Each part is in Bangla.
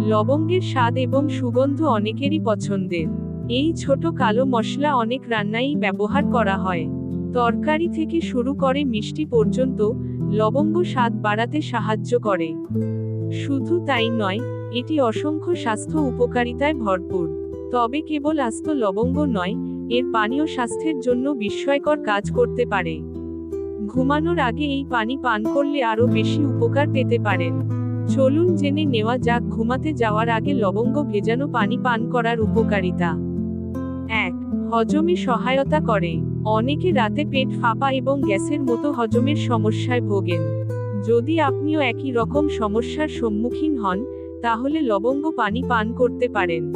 লবঙ্গের স্বাদ এবং সুগন্ধ অনেকেরই পছন্দের। এই ছোট কালো মশলা অনেক রান্নাই ব্যবহার করা হয়। তরকারি থেকে শুরু করে মিষ্টি পর্যন্ত লবঙ্গ স্বাদ বাড়াতে সাহায্য করে। শুধু তাই নয়, এটি অসংখ্য স্বাস্থ্য উপকারিতায় ভরপুর। তবে কেবল আস্ত লবঙ্গ নয়, এর পানীয় স্বাস্থ্যের জন্য বিস্ময়কর কাজ করতে পারে। ঘুমানোর আগে এই পানি পান করলে আরও বেশি উপকার পেতে পারেন। চলুন জেনে নেওয়া যাক ঘুমাতে যাওয়ার আগে লবঙ্গ ভেজানো পানি পান করার উপকারিতা। এক, হজমে সহায়তা করে। অনেকে রাতে পেট ফাঁপা এবং গ্যাসের মতো হজমের সমস্যায় ভোগেন। যদি আপনিও একই রকম সমস্যার সম্মুখীন হন, তাহলে লবঙ্গ পানি পান করতে পারেন।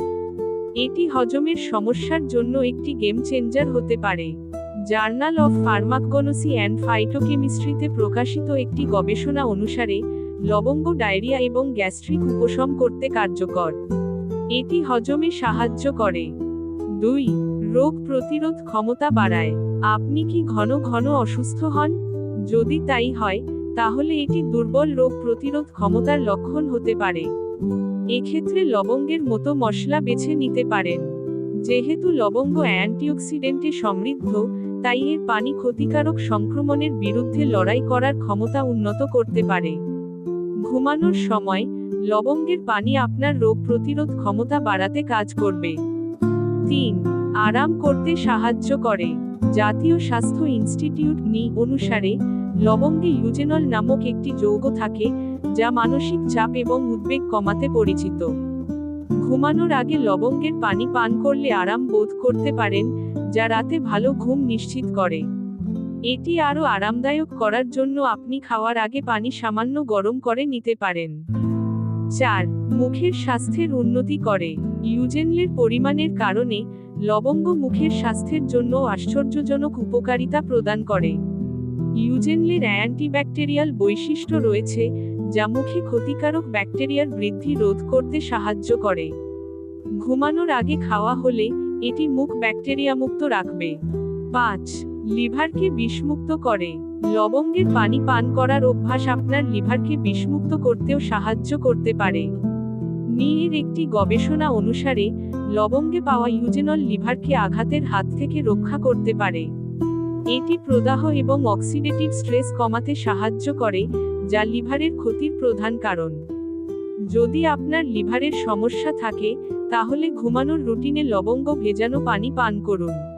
এটি হজমের সমস্যার জন্য একটি গেম চেঞ্জার হতে পারে। জার্নাল অফ ফার্মাকোনসি অ্যান্ড ফাইটোকেমিস্ট্রিতে প্রকাশিত একটি গবেষণা অনুসারে লবঙ্গ ডায়রিয়া এবং গ্যাস্ট্রিক উপশম করতে কার্যকর। এটি হজমে সাহায্য করে। দুই, রোগ প্রতিরোধ ক্ষমতা বাড়ায়। আপনি কি ঘন ঘন অসুস্থ হন? যদি তাই হয়, তাহলে এটি দুর্বল রোগ প্রতিরোধ ক্ষমতার লক্ষণ হতে পারে। এক্ষেত্রে লবঙ্গের মতো মশলা বেছে নিতে পারেন। যেহেতু লবঙ্গ অ্যান্টিঅক্সিডেন্টে সমৃদ্ধ, তাই এর পানি ক্ষতিকারক সংক্রমণের বিরুদ্ধে লড়াই করার ক্ষমতা উন্নত করতে পারে। ঘুমানোর সময় লবঙ্গের পানি আপনার রোগ প্রতিরোধ ক্ষমতা বাড়াতে কাজ করবে। তিন, আরাম করতে সাহায্য করে। জাতীয় স্বাস্থ্য ইনস্টিটিউট নি অনুসারে, লবঙ্গে ইউজেনল নামক একটি যৌগ থাকে, যা মানসিক চাপ এবং উদ্বেগ কমাতে পরিচিত। ঘুমানোর আগে লবঙ্গের পানি পান করলে আরাম বোধ করতে পারেন, যা রাতে ভালো ঘুম নিশ্চিত করে। এটি আরও আরামদায়ক করার জন্য আপনি খাওয়ার আগে পানি সামান্য গরম করে নিতে পারেন। চার, মুখের স্বাস্থ্যের উন্নতি করে। ইউজেনলের পরিমাণের কারণে লবঙ্গ মুখের স্বাস্থ্যের জন্য আশ্চর্যজনক উপকারিতা প্রদান করে। ইউজেনলের অ্যান্টিব্যাকটেরিয়াল বৈশিষ্ট্য রয়েছে, যা মুখে ক্ষতিকারক ব্যাকটেরিয়ার বৃদ্ধি রোধ করতে সাহায্য করে। ঘুমানোর আগে খাওয়া হলে এটি মুখ ব্যাকটেরিয়ামুক্ত রাখবে। পাঁচ লিভারকে বিষমুক্ত করে। লবঙ্গের পানি পান করার অভ্যাস আপনার লিভারকে বিষমুক্ত করতেও সাহায্য করতে পারে। নিয়ের একটি গবেষণা অনুসারে, লবঙ্গে পাওয়া ইউজেনল লিভারকে আঘাতের হাত থেকে রক্ষা করতে পারে। এটি প্রদাহ এবং অক্সিডেটিভ স্ট্রেস কমাতে সাহায্য করে, যা লিভারের ক্ষতির প্রধান কারণ। যদি আপনার লিভারের সমস্যা থাকে, তাহলে ঘুমানোর রুটিনে লবঙ্গ ভেজানো পানি পান করুন।